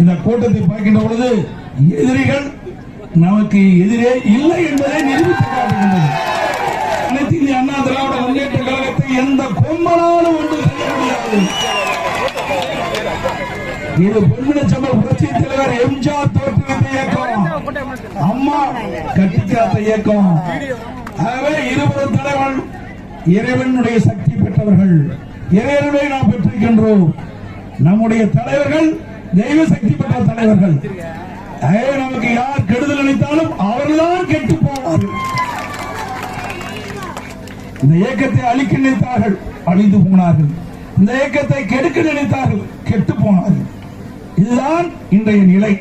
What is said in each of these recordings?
இந்த கூட்டத்தை பார்க்கின்ற பொழுது எதிரிகள் நமக்கு எதிரே இல்லை என்பதை நிரூபித்து காட்டுகின்றது அனைத்து இந்திய அண்ணா திராவிட முன்னேற்ற கழகத்தை எந்த கொம்பனாலும் ஒன்று செய்ய முடியாது. இது பொன்மனச்சம்பல் புரட்சி தலைவர் எம்ஜிஆர் தோற்றுவித்த இயக்கம். அம்மா கட்டிக்காத்த இயக்கம். ஆகவே இருபது தலைவர் இறைவனுடைய சக்தி பெற்றவர்கள். இறைவனை நாம் பெற்றிருக்கின்றோம். நம்முடைய தலைவர்கள் தெய்வ சக்தி பெற்ற தலைவர்கள் நமக்கு யார் கெடுதல் நினைத்தாலும் அவர்கள்தான் கெட்டு போவார்கள். இந்த இயக்கத்தை அழிக்க நினைத்தார்கள் அழிந்து போனார்கள். இந்த இயக்கத்தை கெடுக்க நினைத்தார்கள் கெட்டு போனார்கள். இதுதான் இன்றைய நிலை.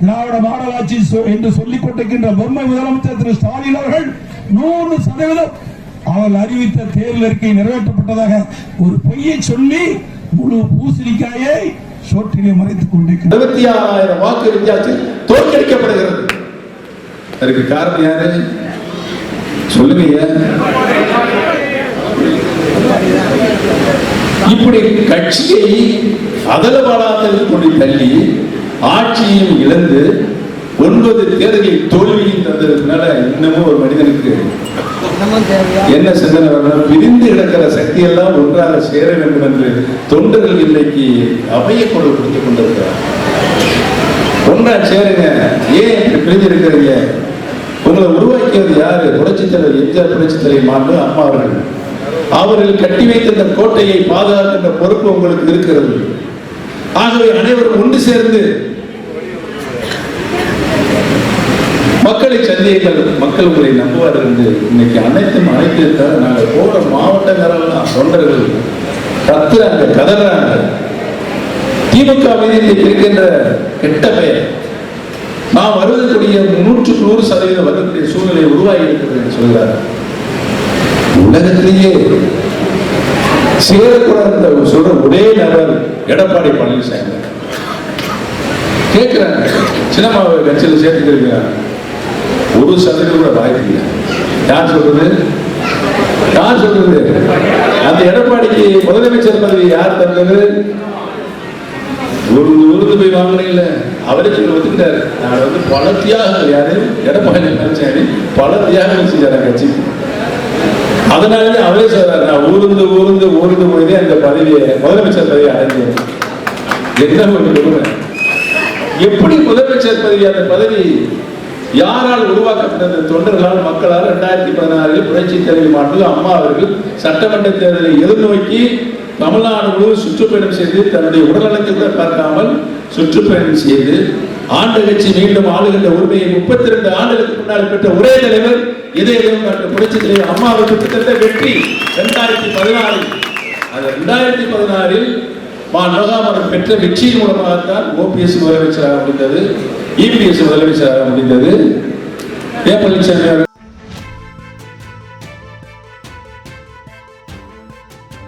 திராவிட மாடல் சொ- என்று சொல்லிக் கொண்டிருக்கின்ற பொம்மை முதலமைச்சர் திரு ஸ்டாலின் அவர்கள் நூறு சதவீதம் அவர் அறிவித்த தேர்தல் அறிக்கை நிறைவேற்றப்பட்டதாக ஒரு பொய்யை சொல்லி முழு பூசணிக்காயை சோற்றிலே மறைத்துக் கொண்டிருக்கிறார். இருபத்தி ஆறாயிரம் வாக்கு வித்தியாசம் தோற்கடிக்கப்படுகிறது. அதுக்கு காரணம் யாரு? சொல்லுங்க இப்படி கட்சியை அதலபாலாத்தில் கொண்டு தள்ளி ஆட்சியையும் இழந்து ஒன்பது தேர்தலில் தோல்வியின் தந்ததுனால இன்னமும் ஒரு மனிதனுக்கு என்ன சிந்தனை வரணும்? பிரிந்து கிடக்கிற சக்தி எல்லாம் ஒன்றாக சேர வேண்டும் என்று தொண்டர்கள் இன்னைக்கு அவைய கொண்டு கொடுத்துக் கொண்டிருக்கிறார். ஒன்றா சேருங்க. ஏன் இப்படி பிரிஞ்சு இருக்கிறீங்க? உங்களை உருவாக்கியது யாரு? புரட்சித் தலைவர் எம்ஜிஆர் புரட்சித் தலைவர் மாண்டு அம்மா அவர்கள். அவர்கள் கட்டி வைத்த இந்த கோட்டையை பாதுகாக்கின்ற பொறுப்பு உங்களுக்கு இருக்கிறது. ஆகவே அனைவரும் ஒன்று சேர்ந்து மக்களை சந்தியுங்கள் மக்கள் உங்களை நம்புவார்கள் என்று இன்னைக்கு அனைத்தும் அனைத்து தவிர நாங்கள் போற மாவட்டங்களெல்லாம் தொண்டர்கள் கத்துறாங்க கதறாங்க. திமுக மீது இருக்கின்ற கெட்ட பெயர் நாம் வருவதற்குரிய நூற்றுக்கு நூறு சதவீதம் வரக்கூடிய சூழ்நிலை உருவாகி இருக்கிறது என்று சொல்கிறார். உலகத்திலேயே சேரக்கூடாது சொல்ற ஒரே நபர் எடப்பாடி பழனிசாமி. கேட்கிறாங்க சின்னம்மாவை கட்சியில் சேர்த்துக்கிறாங்க ஒரு சதவீதம் கூட வாய்ப்பு இல்லை. யார் சொல்றது? யார் சொல்றது? அந்த எடப்பாடிக்கு முதலமைச்சர் பதவி யார் தந்தது? ஒரு விருது போய் வாங்கினீங்கல்ல அவரே சொல்லி ஒத்துக்கிட்டாரு. நான் வந்து பல தியாகங்கள் யாரு? எடப்பாடி பழனிசாமி பல தியாகங்கள் செஞ்சாரு கட்சி. அதனாலே அவரே சொல்றாரு நான் ஊர்ந்து ஊர்ந்து ஊர்ந்து போய் அந்த பதவியை முதலமைச்சர் பதவியை அடைஞ்சேன். என்ன ஒரு எப்படி முதலமைச்சர் பதவி அந்த பதவி யாரால் உருவாக்கப்பட்டது தொண்டர்களால் மக்களால் இரண்டாயிரத்தி பதினாறில் புரட்சி தலைவி மாட்டு அம்மா அவர்கள் சட்டமன்ற தேர்தலை எதிர்நோக்கி தமிழ்நாடு முழுவதும் சுற்றுப்பயணம் செய்து தன்னுடைய உடல்நலத்தை பார்க்காமல் சுற்றுப்பயணம் செய்து ஆண்டு கட்சி மீண்டும் ஆளுகின்ற உரிமையை முப்பத்தி ரெண்டு ஆண்டுகளுக்கு முன்னால் பெற்ற ஒரே தலைவர் இதயம் புரட்சி தலைவர் அம்மா அவர்கள் கிட்டத்தட்ட வெற்றி. இரண்டாயிரத்தி பதினாறில். அது இரண்டாயிரத்தி பதினாறில் மா நோகாமரம் பெற்ற வெற்றியின் மூலமாகத்தான் ஓபிஎஸ் முதலமைச்சராக முடிந்தது. இபிஎஸ் முதலமைச்சராக முடிந்தது. ஏ பழனிசாமி